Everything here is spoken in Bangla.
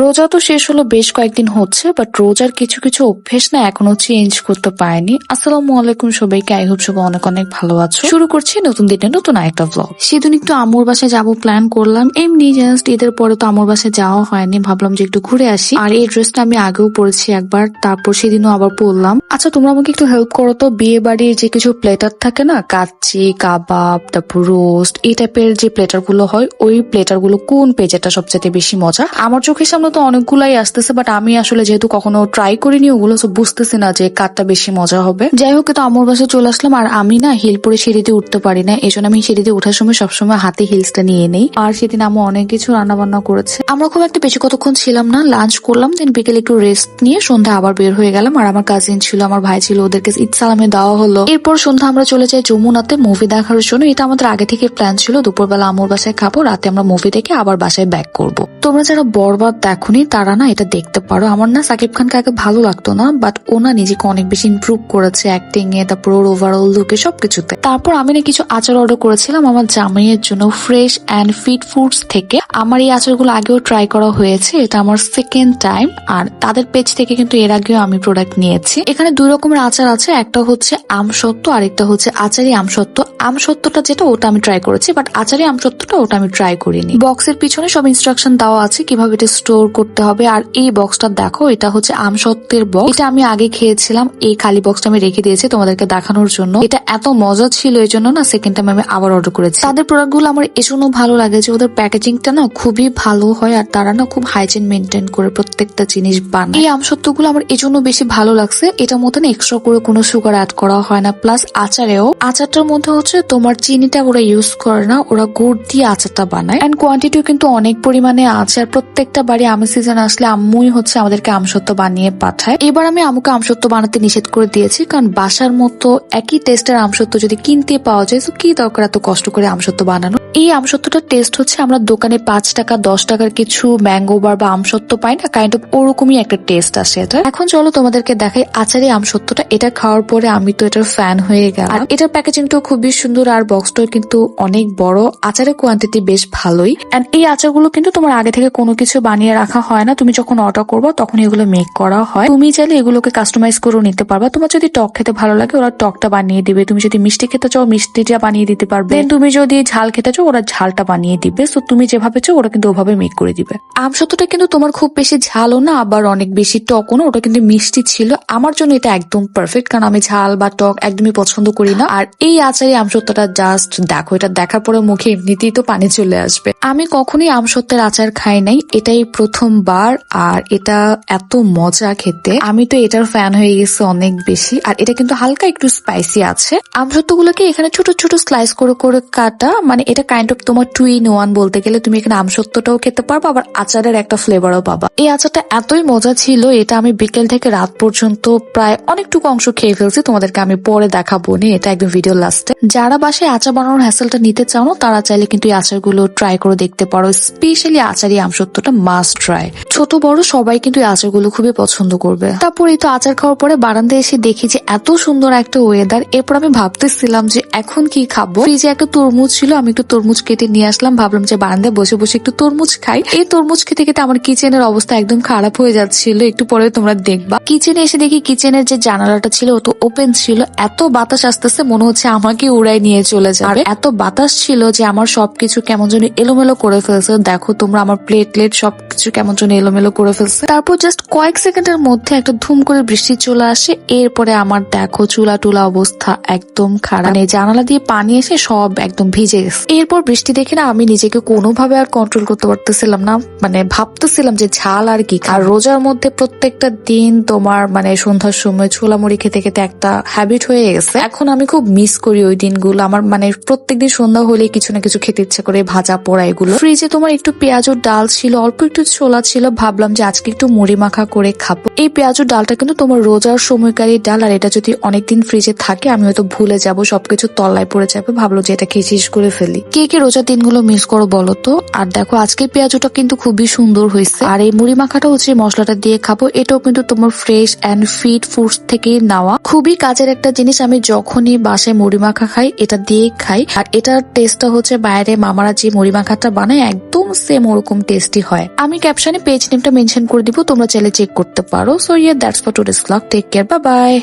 রোজা তো শেষ হলো বেশ কয়েকদিন হচ্ছে বাট রোজার কিছু কিছু অভ্যেস না এখনও চেঞ্জ করতে পারেনি। আসসালামু আলাইকুম সবাইকে আই হোপ সবাই অনেক অনেক ভালো আছো। শুরু করছি নতুন দিনে নতুন একটা ব্লগ সেদিন একটু আমুর বাসায় যাব প্ল্যান করলাম। এমনি জাস্ট ঈদের পরে তো আমুর বাসায় যাওয়া হয়নি, ভাবলাম যে একটু ঘুরে আসি। আর এই ড্রেসটা আমি আগেও পরেছি একবার, তারপর সেদিনও আবার পরলাম। আচ্ছা তোমরা আমাকে একটু হেল্প করো তো। বিয়ে বাড়ির যে কিছু প্লেটার থাকে না, কাচ্চি, কাবাব, তারপর রোস্ট এই টাইপের যে প্লেটারগুলো হয়, ওই প্লেটারগুলো কোন পেজেটা সবচেয়ে বেশি মজা? আমার চোখের সামনে তো অনেকগুলাই আসতেছে বাট আমি আসলে যেহেতু কখনো ট্রাই করিনি ওগুলো সব বুঝতেছি না যে কারটা বেশি মজা হবে। যাই হোক তো আমার বাসায় চলে আসলাম, আর আমি না হিল পরে সিঁড়িতে উঠতে পারি না এই আমি সিঁড়িতে ওঠার সময় সবসময় হাতে হিলসটা নিয়ে নেই। আর সেদিন আমু অনেক কিছু রান্না বান্না করেছে। আমরা খুব একটা বেশি কতক্ষণ ছিলাম না লাঞ্চ করলাম দেন বিকেলে একটু রেস্ট নিয়ে সন্ধ্যা আবার বের হয়ে গেলাম, আর আমার কাজিন ছিল, আমার ভাই ছিল, ওদেরকে ঈদ সালামে দেওয়া হলো। এরপর সন্ধ্যা আমরা চলে যাই যমুনাতে মুভি দেখার জন্য, এটা আমাদের আগে থেকে প্ল্যান ছিল, দুপুরবেলা আমুর বাসায় খাব, রাতে আমরা মুভি দেখে আবার বাসায় ব্যাক করব। তোমরা যারা বরবাদ দেখোনি, তারা না এটা দেখতে পারো। আমার না সাকিব খানকে আগে ভালো লাগতো না বাট ও না নিজেকে অনেক বেশি ইমপ্রুভ করেছে অ্যাক্টিং এ, তারপর ওর ওভারঅল লুকে সবকিছুতে। তারপর আমি না কিছু আচার অর্ডার করেছিলাম আমার জামাইয়ের জন্য ফ্রেশ অ্যান্ড ফিট ফুডস থেকে। আমার এই আচারগুলো আগেও ট্রাই করা হয়েছে, এটা আমার সেকেন্ড টাইম আর তাদের পেজ থেকে কিন্তু এর আগেও আমি প্রোডাক্ট নিয়েছি। এখানে দুই রকমের আচার আছে, একটা হচ্ছে আমসত্ত্ব আর একটা হচ্ছে আচারি আমসত্ত্ব। আমসত্ত্বটা যেটা, ওটা আমি ট্রাই করেছি বাট আচারে আমসত্ত্বটা ওটা আমি ট্রাই করিনি। বক্সের পিছনে সব ইনস্ট্রাকশন দেওয়া আছে, কীভাবে এটা স্টোর করতে হবে, আর এই বক্সটা দেখো, এটা হচ্ছে আমসত্ত্বের বক্স এটা আমি আগে খেয়েছিলাম, এই খালি বক্সটা আমি রেখে দিয়েছি তোমাদেরকে দেখানোর জন্য। এটা এত মজা ছিল, এই জন্য না সেকেন্ড টাইম আমি আবার অর্ডার করেছি। তাদের প্রোডাক্টগুলো আমার জন্য ভালো লাগে যে ওদের প্যাকেজিংটা না খুবই ভালো হয়, আর তারা না খুব হাইজিন মেনটেন করে প্রত্যেকটা জিনিস বানায়। এই আমসত্ত্বগুলো আমার এই জন্য বেশি ভালো লাগছে, এটার মধ্যে এক্সট্রা করে কোনো সুগার অ্যাড করা হয় না প্লাস আচারেও। আচারটার মধ্যে হচ্ছে তোমার চিনিটা ওরা ইউজ করে না, ওরা গুড় দিয়ে আচারটা বানায়। এন্ড কোয়ান্টিটিও কিন্তু অনেক পরিমাণে আছে, আর প্রত্যেকটা বাড়ি আমের সিজন আসলে আম্মুই হচ্ছে আমাদেরকে আমসত্ত্ব বানিয়ে পাঠায়। এবার আমি আমুকে আমসত্ত্ব বানাতে নিষেধ করে দিয়েছি, কারণ বাসার মতো একই টেস্টের আমসত্ত্ব যদি কিনতে পাওয়া যায় তো কি দরকার এত কষ্ট করে আমসত্ত্ব বানানো এই আমসত্ত্বটার টেস্ট হচ্ছে আমরা দোকানে পাঁচ টাকা, দশ টাকার কিছু ম্যাঙ্গো বার বা আমসত্ত্ব পাই না কাইন্ড অফ ওরকমই একটা টেস্ট আসে এটা। এখন চলো তোমাদেরকে দেখাই আচারি আমসত্ত্বটা এটা খাওয়ার পরে আমি তো এটার ফ্যান হয়ে গেলাম। এটার প্যাকেজিংটাও খুবই সুন্দর আর বক্সটাও কিন্তু অনেক বড়। আচারের কোয়ান্টিটি বেশ ভালোই। এন্ড এই আচারগুলো কিন্তু তোমার আগে থেকে কোনো কিছু বানিয়ে রাখা হয় না। তুমি যখন অর্ডার করবে, তখন এগুলো মেক করা হয়। তুমি চাইলে এগুলোকে কাস্টমাইজ করেও নিতে পারবা। তোমার যদি টক খেতে ভালো লাগে, ওরা টকটা বানিয়ে দিবে। তুমি যদি মিষ্টি খেতে চাও মিষ্টিটা বানিয়ে দিতে পারবে। তুমি যদি ঝাল খেতে চাও, ওরা ঝালটা বানিয়ে দিবে। সো তুমি যেভাবে চাও, ওরা কিন্তু ওভাবে মেক করে দিবে। আমসত্ত্বটা কিন্তু তোমার খুব বেশি ঝালও না, আবার অনেক বেশি টকও না। ওটা কিন্তু মিষ্টি ছিল। আমার জন্য এটা একদম পারফেক্ট কারণ আমি ঝাল বা টক একদমই পছন্দ করি না। আর এই আচারি আমসত্ত্বটা জাস্ট দেখো, এটা দেখার পরে মুখে এমনিতেই তো পানি চলে আসবে। আমি কখনোই আমসত্ত্বের আচার খাই নাই, এটাই প্রথমবার, আর এটা এত মজা খেতে। আমি তো এটার ফ্যান হয়ে গেছি অনেক বেশি, আর এটা কিন্তু হালকা একটু স্পাইসি আছে। আমসত্ত্বগুলোকে এখানে ছোট ছোট স্লাইস করে করে কাটা মানে এটা কাইন্ড অফ তোমার টু ইন ওয়ান বলতে গেলে তুমি এখানে আমসত্ত্বটাও খেতে পারবে, আবার আচারের একটা ফ্লেভারও পাবা। এই আচারটা এতই মজা ছিল, এটা আমি বিকেল থেকে রাত পর্যন্ত প্রায় অনেকটুকু অংশ খেয়ে ফেলছি, তোমাদেরকে আমি পরে দেখাবো নি, এটা একদম ভিডিও লাস্টে যারা বাসায় আচার বানানোর হ্যাসেলটা নিতে চাও তারা চাইলে কিন্তু এই আচারগুলো ট্রাই করে দেখতে পারো। স্পেশালি আচারি আমসত্ত্বটা মাস্ট ট্রাই ছোট, বড় সবাই কিন্তু এই আচারগুলো খুবই পছন্দ করবে। তারপর এই তো আচার খাওয়ার পরে বারান্দায় এসে দেখি যে এত সুন্দর একটা ওয়েদার এরপর আমি ভাবতেছিলাম যে এখন কি খাব? ফ্রিজে একটা তরমুজ ছিল, আমি একটু তরমুজ কেটে নিয়ে আসলাম। ভাবলাম যে বারান্দায় বসে বসে একটু তরমুজ খাই। এই তরমুজ খেতে খেতে আমার কিচেনের অবস্থা একদম খারাপ হয়ে যাচ্ছিল। একটু পরে তোমরা দেখবা। কিচেনে এসে দেখি কিচেনের যে জানালাটা ছিল, ও তো ওপেন ছিল। এত বাতাস আসতেছে, মনে হচ্ছে আমাকে উড়াই নিয়ে চলে যাবে। আর এত বাতাস ছিল যে আমার সবকিছু কেমন যেন এলোমেলো করে ফেলছে। দেখো তোমরা আমার প্লেটলেট সবকিছু কেমন যেন এলোমেলো করে ফেলছে। তারপর জাস্ট কয়েক সেকেন্ডের মধ্যে একটা ধুম করে বৃষ্টি চলে আসে, এরপরে আমার দেখো চুলা টুলা অবস্থা একদম খারাপ। মানে জানালা দিয়ে পানি এসে সব একদম ভিজে গেছে। এরপর বৃষ্টি দেখে না আমি নিজেকে কোনোভাবে আর কন্ট্রোল করতে পারতেছিলাম না। মানে ভাবতেছিলাম যে ঝাল আর কি আর রোজার মধ্যে প্রত্যেকটা দিন তোমার মানে সন্ধ্যার সময় ছোলা মুড়ি খেতে খেতে একটা হ্যাবিট হয়ে গেছে। এখন আমি খুব মিস করি ওই দিনগুলো। আমার মানে প্রত্যেকদিন সন্ধ্যা হলে কিছু না কিছু খেতে ইচ্ছে করে ভাজা পোড়া এগুলো। ফ্রিজে তোমার একটু পেঁয়াজের ডাল ছিল, অল্প একটু ছোলা ছিল, ভাবলাম যে আজকে একটু মুড়ি মাখা করে খাব। এই পেঁয়াজের ডালটা কিন্তু তোমার রোজার সময়কারী ডাল, আর এটা যদি অনেকদিন ফ্রিজে থাকে, আমি হয়তো ভুলে যাব, সবকিছু তলায় পড়ে যাবে, ভাবলো যে এটা খেয়ে করে ফেলি। কে কে রোজার দিনগুলো মিস করো বলো তো? আর দেখো, আজকে পেঁয়াজটা কিন্তু খুবই সুন্দর হয়েছে। আর এই মুড়ি মাখাটা হচ্ছে মশলাটা দিয়ে খাব, এটাও কিন্তু তোমার ফ্রেশ অ্যান্ড ফিট ফুডস থেকে নেওয়া। খুবই কাজের একটা জিনিস, আমি যখনই বাসায় মুড়ি মাখা খাই, এটা দিয়ে খাই। আর এটার টেস্টটা হচ্ছে বাইরে মামারা যে মুড়ি মাখাটা বানায়, একদম সেম ওরকম টেস্টি হয়। আমি আমি ক্যাপশনে পেজ নেমটা মেনশন করে দিব, তোমরা চাইলে চেক করতে পারো। So yeah that's for today's blog take care বা বাই